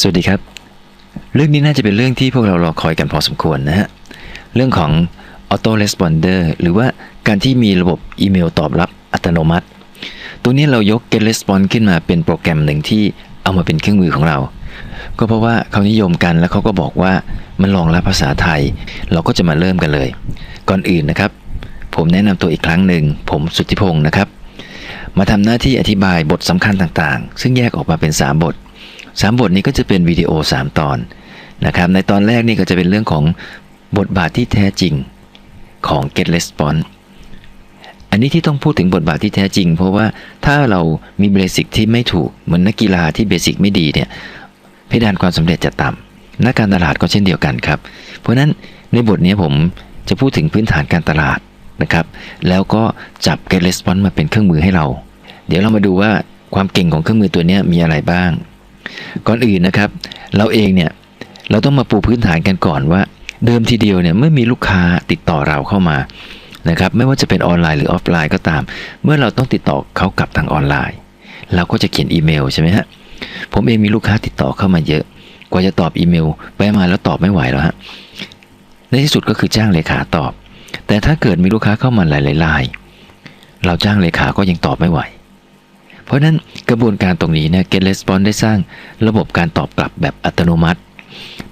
สวัสดีครับ เรื่องนี้น่าจะเป็นเรื่องที่พวกเรารอคอยกันพอสมควรนะฮะ เรื่องของ auto responder หรือว่าการที่มีระบบอีเมลตอบรับอัตโนมัติ ตัวนี้เรายก get response ขึ้นมาเป็นโปรแกรมหนึ่งที่เอามาเป็นเครื่องมือของเรา ก็เพราะว่าเขานิยมกันแล้วเขาก็บอกว่ามันรองรับภาษาไทย เราก็จะมาเริ่มกันเลย ก่อนอื่นนะครับ ผมแนะนำตัวอีกครั้งหนึ่ง ผมสุทธิพงศ์นะครับ มาทำหน้าที่อธิบายบทสำคัญต่างๆ ซึ่งแยกออกมาเป็น 3 บท 3บทนี้ก็จะเป็นวิดีโอ 3 ตอนนะครับ ในตอนแรกนี่ก็จะเป็นเรื่องของบทบาทที่แท้จริงของ Get Response อันนี้ที่ต้องพูดถึงบทบาทที่แท้จริง เพราะว่าถ้าเรามีเบสิกที่ไม่ถูก เหมือนนักกีฬาที่เบสิกไม่ดีเนี่ยเพดานความสำเร็จจะต่ำนักการตลาดก็เช่นเดียวกันครับ เพราะฉะนั้นในบทนี้ผมจะพูดถึงพื้นฐานการตลาดนะครับ แล้วก็จับ Get Response มาเป็นเครื่องมือให้เรา เดี๋ยวเรามาดูว่าความเก่งของเครื่องมือตัวนี้มีอะไรบ้าง ก่อนอื่นนะครับ เราเองเนี่ยเราต้องมาปูพื้นฐานกันก่อนว่า เดิมทีเดียวเนี่ยเมื่อมีลูกค้าติดต่อเราเข้ามานะครับไม่ว่าจะเป็นออนไลน์หรือออฟไลน์ก็ตาม เมื่อเราต้องติดต่อเขากลับทางออนไลน์ เราก็จะเขียนอีเมลใช่ไหมฮะผมเองมีลูกค้าติดต่อเข้ามาเยอะ กว่าจะตอบอีเมล ไปมาแล้วตอบไม่ไหวแล้วฮะในที่สุดก็คือจ้างเลขาตอบ แต่ถ้าเกิดมีลูกค้าเข้ามาหลายๆรายเราจ้างเลขาก็ยังตอบไม่ไหว เพราะฉะนั้นกระบวนการตรงนี้เนี่ย Get Response ได้สร้างระบบการตอบกลับแบบอัตโนมัติ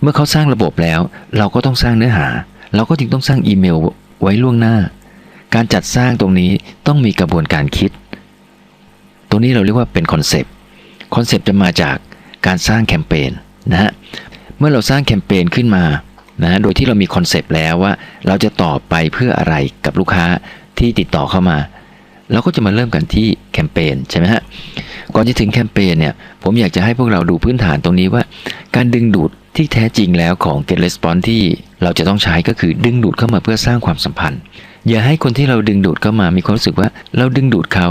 เมื่อเขาสร้างระบบแล้ว เราก็ต้องสร้างเนื้อหา เราก็จึงต้องสร้างอีเมลไว้ล่วงหน้า การจัดสร้างตรงนี้ต้องมีกระบวนการคิด ตรงนี้เราเรียกว่าเป็นคอนเซปต์คอนเซปต์จะมาจากการสร้างแคมเปญนะฮะเมื่อเราสร้างแคมเปญขึ้นมานะโดยที่เรามีคอนเซปต์แล้วว่า เราจะตอบไปเพื่ออะไรกับลูกค้าที่ติดต่อเข้ามา เราก็จะมาเริ่มกันที่ แคมเปญใช่ไหมฮะ ก่อนจะถึงแคมเปญเนี่ย ผมอยากจะให้พวกเราดูพื้นฐานตรงนี้ว่า การดึงดูดที่แท้จริงแล้วของ Get Response ที่เราจะต้องใช้ก็คือดึงดูดเข้ามาเพื่อสร้างความสัมพันธ์ อย่าให้คนที่เราดึงดูดเข้ามามีความรู้สึกว่าเราดึงดูดเขา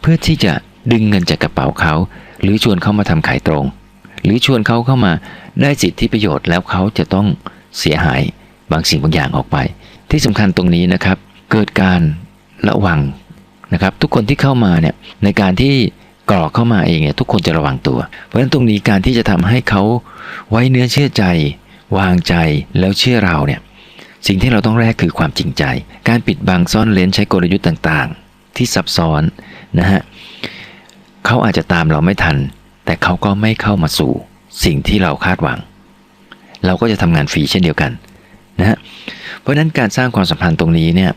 เพื่อที่จะดึงเงินจากกระเป๋าเขา หรือชวนเขามาทำขายตรง หรือชวนเขาเข้ามาได้สิทธิประโยชน์แล้วเขาจะต้องเสียหายบางสิ่งบางอย่างออกไป ที่สำคัญตรงนี้นะครับ เกิดการระวัง นะครับทุกคนที่เข้ามาเนี่ยในการที่กรอกเข้ามาเองเนี่ยทุกคนจะระวังตัว เพราะฉะนั้นตรงนี้การที่จะทำให้เขาไว้เนื้อเชื่อใจ วางใจแล้วเชื่อเราเนี่ยสิ่งที่เราต้องแรกคือความจริงใจ การปิดบังซ่อนเลนใช้กลยุทธ์ต่างๆ ที่ซับซ้อนนะฮะเขาอาจจะตามเราไม่ทัน แต่เขาก็ไม่เข้ามาสู่สิ่งที่เราคาดหวัง เราก็จะทำงานฟรีเช่นเดียวกันนะฮะเพราะฉะนั้นการสร้างความสัมพันธ์ตรงนี้เนี่ย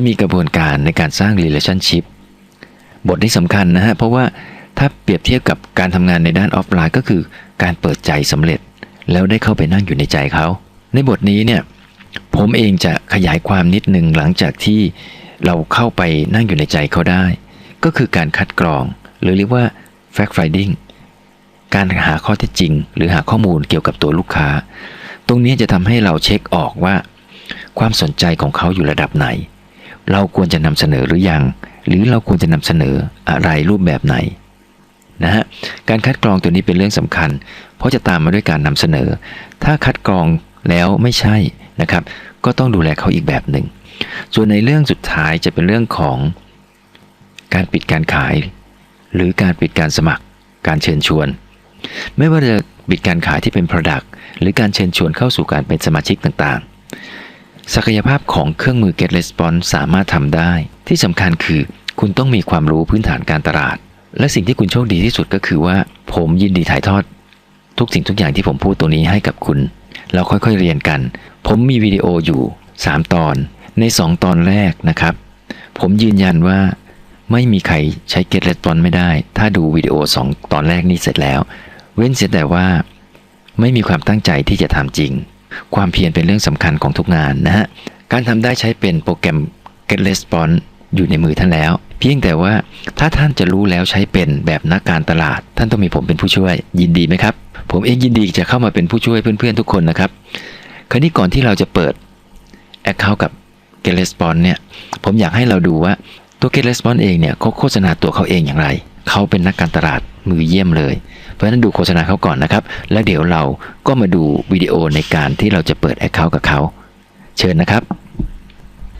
จะมีกระบวนการในการสร้าง relationship บทนี้สำคัญนะฮะ เพราะว่าถ้าเปรียบเทียบกับการทำงานในด้านออฟไลน์ก็คือการเปิดใจสำเร็จ แล้วได้เข้าไปนั่งอยู่ในใจเขา ในบทนี้เนี่ยผมเองจะขยายความนิดหนึ่งหลังจากที่เราเข้าไปนั่งอยู่ในใจเขาได้ ก็คือการคัดกรอง หรือเรียกว่า fact finding การหาข้อเท็จจริง หรือหาข้อมูลเกี่ยวกับตัวลูกค้า ตรงนี้จะทำให้เราเช็คออกว่า ความสนใจของเขาอยู่ระดับไหน เราควรจะนำเสนอหรือยัง หรือเราควรจะนำเสนออะไรรูปแบบไหนนะฮะการคัดกรองตัวนี้เป็นเรื่องสำคัญ เพราะจะตามมาด้วยการนำเสนอ ถ้าคัดกรองแล้วไม่ใช่นะครับ ก็ต้องดูแลเขาอีกแบบหนึ่ง ส่วนในเรื่องสุดท้ายจะเป็นเรื่องของการปิดการขาย หรือการปิดการสมัคร การเชิญชวน ไม่ว่าจะปิดการขายที่เป็น Product หรือการเชิญชวนเข้าสู่การเป็นสมาชิกต่างๆ ศักยภาพของเครื่องมือ Get Response สามารถทำได้ ที่สำคัญคือ คุณต้องมีความรู้พื้นฐานการตลาด และสิ่งที่คุณโชคดีที่สุดก็คือว่า ผมยินดีถ่ายทอด ทุกสิ่งทุกอย่างที่ผมพูดตัวนี้ให้กับคุณ เราค่อยๆเรียนกัน ผมมีวิดีโออยู่ 3 ตอน ใน 2 ตอนแรกนะครับ ผมยืนยันว่าไม่มีใครใช้ Get Response ไม่ได้ ถ้าดูวิดีโอ 2 ตอนแรกนี้เสร็จแล้ว เว้นเสียแต่ว่า ไม่มีความตั้งใจที่จะทำจริง ความเพียรเป็นเรื่องสำคัญของทุกงานนะฮะ การทำได้ใช้เป็นโปรแกรม Get Response อยู่ในมือท่านแล้ว เพียงแต่ว่าถ้าท่านจะรู้แล้วใช้เป็นแบบนักการตลาด ท่านต้องมีผมเป็นผู้ช่วย ยินดีไหมครับ ผมเองยินดีจะเข้ามาเป็นผู้ช่วยเพื่อนๆทุกคนนะครับ คราวนี้ก่อนที่เราจะเปิด Account กับ Get Response เนี่ย ผมอยากให้เราดูว่าตัว Get Response เองเนี่ยเขาโฆษณาตัวเขาเองอย่างไร เขาเป็นนักการตลาด มือเยี่ยมเลย เพราะฉะนั้นดูโฆษณาเขาก่อนนะครับ แล้วเดี๋ยวเราก็มาดูวิดีโอในการที่เราจะเปิด Account กับเขาเชิญนะครับ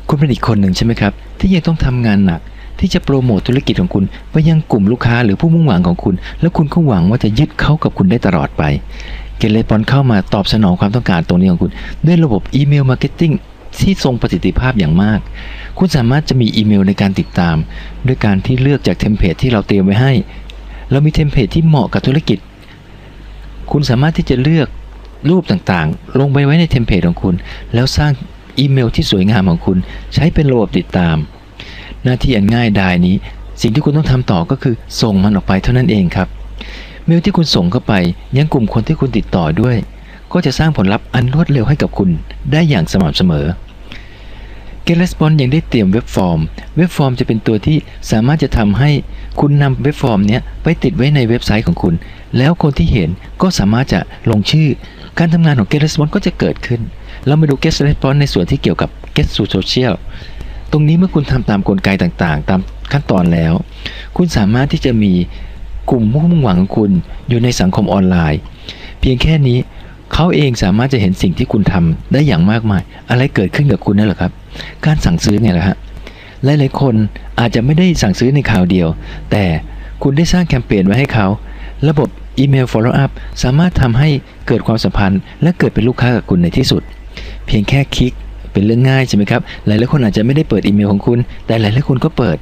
คุณเป็นอีกคนหนึ่งใช่ไหมครับ ที่ยังต้องทำงานหนัก ที่จะโปรโมทธุรกิจของคุณไปยังกลุ่มลูกค้าหรือผู้มุ่งหวังของคุณ แล้วคุณก็หวังว่าจะยึดเขากับคุณได้ตลอดไปเกเลปอนเข้ามาตอบสนองความต้องการตรงนี้ของคุณ ด้วยระบบอีเมลมาร์เก็ตติ้งที่ทรงประสิทธิภาพอย่างมาก คุณสามารถจะมีอีเมลในการติดตาม ด้วยการที่เลือกจากเทมเพลตที่เราเตรียมไว้ให้ เรามีเทมเพลตที่เหมาะกับธุรกิจ คุณสามารถที่จะเลือกรูปต่างๆ ลงไปไว้ในเทมเพลตของคุณ แล้วสร้างอีเมลที่สวยงามของคุณ ใช้เป็นระบบติดตาม หน้าที่อันง่ายดายนี้ สิ่งที่คุณต้องทำต่อก็คือส่งมันออกไปเท่านั้นเองครับ เมลที่คุณส่งเข้าไปยังกลุ่มคนที่คุณติดต่อด้วย ก็จะสร้างผลลัพธ์อันรวดเร็วให้กับคุณได้อย่างสม่ำเสมอ Get Response ยังได้เตรียมเว็บฟอร์ม เว็บฟอร์มจะเป็นตัวที่สามารถจะทำให้คุณนำเว็บฟอร์มเนี้ยไปติดไว้ในเว็บไซต์ของคุณ แล้วคนที่เห็นก็สามารถจะลงชื่อ การทำงานของ Get Response ก็จะเกิดขึ้น เรามาดู Get Response ในส่วนที่เกี่ยวกับ Get to Social ตรงนี้เมื่อคุณทำตามกลไกต่างๆ ตามขั้นตอนแล้ว คุณสามารถที่จะมีกลุ่มผู้มุ่งหวังของคุณอยู่ในสังคมออนไลน์ เพียงแค่นี้ เขาเองสามารถจะเห็นสิ่งที่คุณทำได้อย่างมากมาย อะไรเกิดขึ้นกับคุณนั่นแหละครับ การสั่งซื้อไงล่ะฮะหลายๆคนอาจจะไม่ได้สั่งซื้อในข่าวเดียว แต่คุณได้สร้างแคมเปญไว้ให้เขา ระบบอีเมล follow up สามารถทำให้เกิดความสัมพันธ์ และเกิดเป็นลูกค้ากับคุณในที่สุด เพียงแค่คลิกเป็นเรื่องง่ายใช่ไหมครับ หลายๆคนอาจจะไม่ได้เปิดอีเมลของคุณ แต่หลายๆคนก็เปิด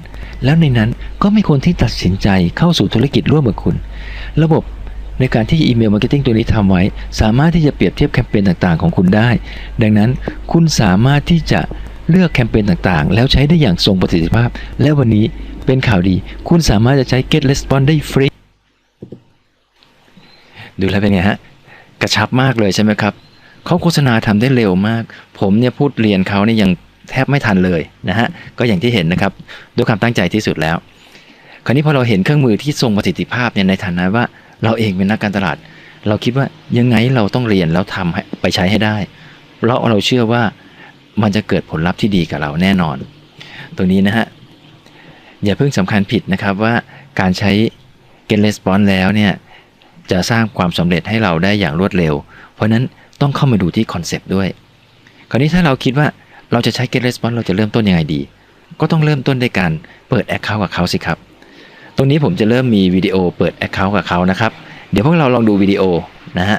แล้วในนั้นก็มีคนที่ตัดสินใจเข้าสู่ธุรกิจร่วมกับคุณ ระบบ ในการที่อีเมลมาร์เก็ตติ้งตัวนี้ทำไว้ สามารถที่จะเปรียบเทียบแคมเปญต่างๆของคุณได้ ดังนั้นคุณสามารถที่จะเลือกแคมเปญต่างๆ แล้วใช้ได้อย่างทรงประสิทธิภาพ และวันนี้เป็นข่าวดี คุณสามารถจะใช้ Get Response ได้ฟรี ดูแล้วเป็นไงฮะ กระชับมากเลยใช่ไหมครับ เขาโฆษณาทำได้เร็วมาก ผมเนี่ยพูดเรียนเขาเนี่ยยังแทบไม่ทันเลยนะฮะ ก็อย่างที่เห็นนะครับ ด้วยความตั้งใจที่สุดแล้ว คราวนี้พอเราเห็นเครื่องมือที่ทรงประสิทธิภาพเนี่ยในฐานะว่า เราเองเป็นนักการตลาด เราคิดว่ายังไงเราต้องเรียนแล้วทำให้ไปใช้ให้ได้ เพราะเราเชื่อว่ามันจะเกิดผลลัพธ์ที่ดีกับเราแน่นอน ตรงนี้นะฮะ อย่าเพิ่งสำคัญผิดนะครับว่าการใช้ Get Response แล้วเนี่ยจะสร้างความสำเร็จให้เราได้อย่างรวดเร็ว เพราะฉะนั้นต้องเข้ามาดูที่คอนเซปต์ด้วย คราวนี้ถ้าเราคิดว่าเราจะใช้ Get Response เราจะเริ่มต้นยังไงดี ก็ต้องเริ่มต้นด้วยการเปิด Account กับเขาสิครับ ตรงนี้ผมจะเริ่มมีวิดีโอเปิด Account กับเขานะครับ เดี๋ยวพวกเราลองดูวิดีโอนะฮะ